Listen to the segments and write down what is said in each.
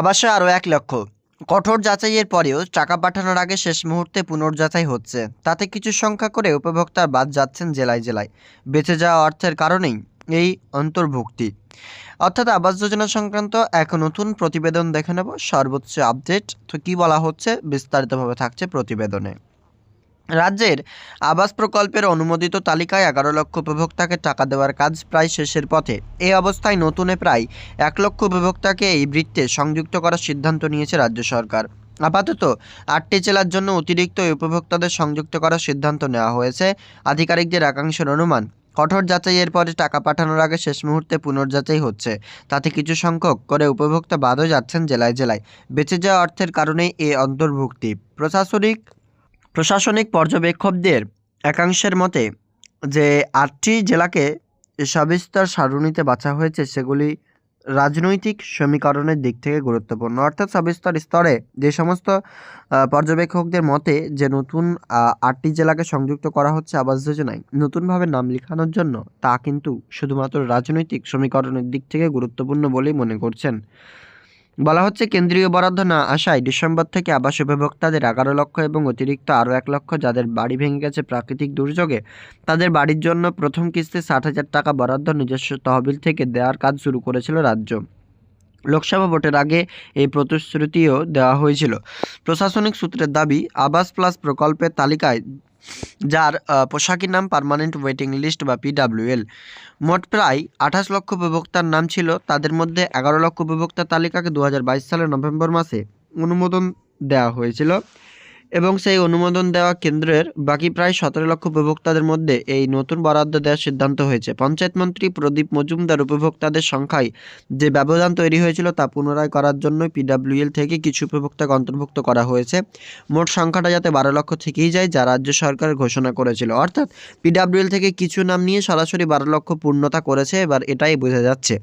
আবাসে আরও এক লক্ষ। কঠোর যাচাইয়ের পরেও টাকা পাঠানোর আগে শেষ মুহূর্তে পুনর্যাচাই হচ্ছে। তাতে কিছু সংখ্যা করে উপভোক্তার বাদ যাচ্ছেন জেলায় জেলায়। বেঁচে যাওয়া অর্থের কারণেই এই অন্তর্ভুক্তি। অর্থাৎ আবাস যোজনা সংক্রান্ত এক নতুন প্রতিবেদন দেখে নেব। সর্বোচ্চ আপডেট তো কী বলা হচ্ছে বিস্তারিতভাবে থাকছে প্রতিবেদনে। রাজ্যের আবাস প্রকল্পের অনুমোদিত তালিকায় এগারো লক্ষ উপভোক্তাকে টাকা দেওয়ার কাজ প্রায় শেষের পথে। এ অবস্থায় নতুনে প্রায় এক লক্ষ উপভোক্তাকে এই বৃত্তে সংযুক্ত করার সিদ্ধান্ত নিয়েছে রাজ্য সরকার। আপাতত আটটি জেলার জন্য অতিরিক্ত উপভোক্তাদের সংযুক্ত করার সিদ্ধান্ত নেওয়া হয়েছে। আধিকারিকদের একাংশের অনুমান, কঠোর যাচাইয়ের পরে টাকা পাঠানোর আগে শেষ মুহূর্তে পুনর্যাচাই হচ্ছে। তাতে কিছু সংখ্যক করে উপভোক্তা বাদও যাচ্ছেন জেলায় জেলায়। বেঁচে যাওয়া অর্থের কারণেই এ অন্তর্ভুক্তি। প্রশাসনিক প্রশাসনিক পর্যবেক্ষকদের একাংশের মতে যে আটটি জেলাকে সবিস্তর সারণীতে বাছা হয়েছে, সেগুলি রাজনৈতিক সমীকরণের দিক থেকে গুরুত্বপূর্ণ। অর্থাৎ সবিস্তর স্তরে যে সমস্ত পর্যবেক্ষকদের মতে যে নতুন আটটি জেলাকে সংযুক্ত করা হচ্ছে আবাস যোজনায়, নতুনভাবে নাম লেখানোর জন্য তা কিন্তু শুধুমাত্র রাজনৈতিক সমীকরণের দিক থেকে গুরুত্বপূর্ণ বলেই মনে করছেন। বলা হচ্ছে কেন্দ্রীয় বরাদ্দ না আসায় ডিসেম্বর থেকে আবাস উপভোক্তাদের এগারো লক্ষ এবং অতিরিক্ত আরও এক লক্ষ যাদের বাড়ি ভেঙে গেছে প্রাকৃতিক দুর্যোগে, তাদের বাড়ির জন্য প্রথম কিস্তি ষাট হাজার টাকা বরাদ্দ নিজস্ব তহবিল থেকে দেওয়ার কাজ শুরু করেছিল রাজ্য। লোকসভা ভোটের আগে এই প্রতিশ্রুতিও দেওয়া হয়েছিল। প্রশাসনিক সূত্রের দাবি, আবাস প্লাস প্রকল্পের তালিকায় যার পোশাকি নাম পারমানেন্ট ওয়েটিং লিস্ট বা পিডাব্লিউএল মোট প্রায় আঠাশ লক্ষ উপভোক্তার নাম ছিল, তাদের মধ্যে এগারো লক্ষ উপভোক্তার তালিকাকে দু হাজার বাইশ সালের নভেম্বর মাসে অনুমোদন দেওয়া হয়েছিল। এবং সেই অনুমোদন দেওয়া কেন্দ্রের বাকি প্রায় সতেরো লক্ষ উপভোক্তাদের মধ্যে এই নতুন বরাদ্দ দেওয়ার সিদ্ধান্ত হয়েছে। পঞ্চায়েত মন্ত্রী প্রদীপ মজুমদার উপভোক্তাদের সংখ্যায় যে ব্যবধান তৈরি হয়েছিল তা পুনরায় করার জন্য পিডাব্লিউএল থেকে কিছু উপভোক্তাকে অন্তর্ভুক্ত করা হয়েছে। মোট সংখ্যাটা যাতে বারো লক্ষ থেকেই যায় যা রাজ্য সরকার ঘোষণা করেছিল। অর্থাৎ পিডাব্লিউএল থেকে কিছু নাম নিয়ে সরাসরি বারো লক্ষ পূর্ণতা করেছে, এবার এটাই বোঝা যাচ্ছে।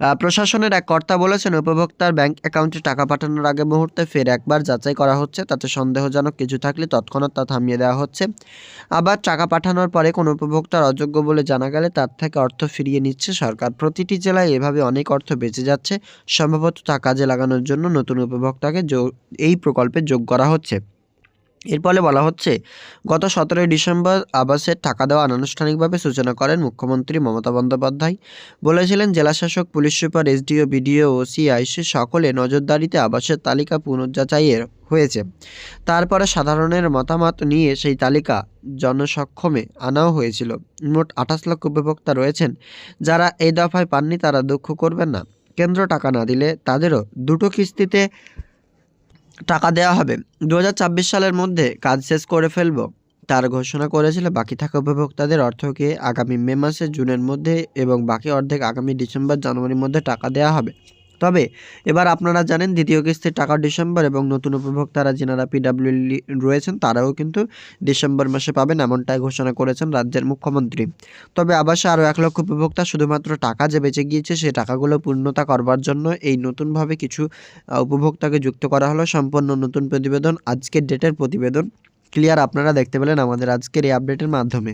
প্রশাসনের এক কর্তা বলেছেন, উপভোক্তার ব্যাংক অ্যাকাউন্টে টাকা পাঠানোর আগে মুহূর্তে ফের একবার যাচাই করা হচ্ছে। তাতে সন্দেহজনক কিছু থাকলে তৎক্ষণাৎ তা থামিয়ে দেওয়া হচ্ছে। আবার টাকা পাঠানোর পরে কোনো উপভোক্তার অযোগ্য বলে জানা গেলে তার থেকে অর্থ ফিরিয়ে নিচ্ছে সরকার। প্রতিটি জেলায় এভাবে অনেক অর্থ বেঁচে যাচ্ছে। সম্ভবত তা কাজে লাগানোর জন্য নতুন উপভোক্তাকে এই প্রকল্পে যোগ করা হচ্ছে। এর ফলে বলা হচ্ছে, গত সতেরোই ডিসেম্বর আবাসের টাকা দেওয়া আনুষ্ঠানিকভাবে সূচনা করেন মুখ্যমন্ত্রী মমতা বন্দ্যোপাধ্যায়। বলেছিলেন, জেলাশাসক, পুলিশ সুপার, এসডিও, বিডিও ও সিআইসি সকলে নজরদারিতে আবাসের তালিকা পুনর্যাচাইয়ের হয়েছে। তারপরে সাধারণের মতামত নিয়ে সেই তালিকা জনসক্ষমে আনাও হয়েছিল। মোট আঠাশ লক্ষ উপভোক্তা রয়েছেন। যারা এই দফায় পাননি তারা দুঃখ করবেন না। কেন্দ্র টাকা না দিলে তাদেরও দুটো কিস্তিতে টাকা দেওয়া হবে। দু হাজার ছাব্বিশ সালের মধ্যে কাজ শেষ করে ফেলব, তার ঘোষণা করেছিল বাকি থাকা উপভোক্তাদের অর্থকে আগামী মে মাসে জুনের মধ্যে এবং বাকি অর্ধেক আগামী ডিসেম্বর জানুয়ারির মধ্যে টাকা দেওয়া হবে। তবে এবার আপনারা জানেন দ্বিতীয় কিস্তির টাকা ডিসেম্বর এবং নতুন উপভোক্তারা যেনারা পিডাব্লিউ রয়েছেন, তারাও কিন্তু ডিসেম্বর মাসে পাবেন এমনটাই ঘোষণা করেছেন রাজ্যের মুখ্যমন্ত্রী। তবে আবাসে আরও এক লক্ষ উপভোক্তা শুধুমাত্র টাকা যে বেঁচে গিয়েছে সেই টাকাগুলো পূর্ণতা করবার জন্য এই নতুনভাবে কিছু উপভোক্তাকে যুক্ত করা হলো। সম্পূর্ণ নতুন প্রতিবেদন, আজকের ডেটের প্রতিবেদন, ক্লিয়ার আপনারা দেখতে পেলেন আমাদের আজকের এই আপডেটের মাধ্যমে।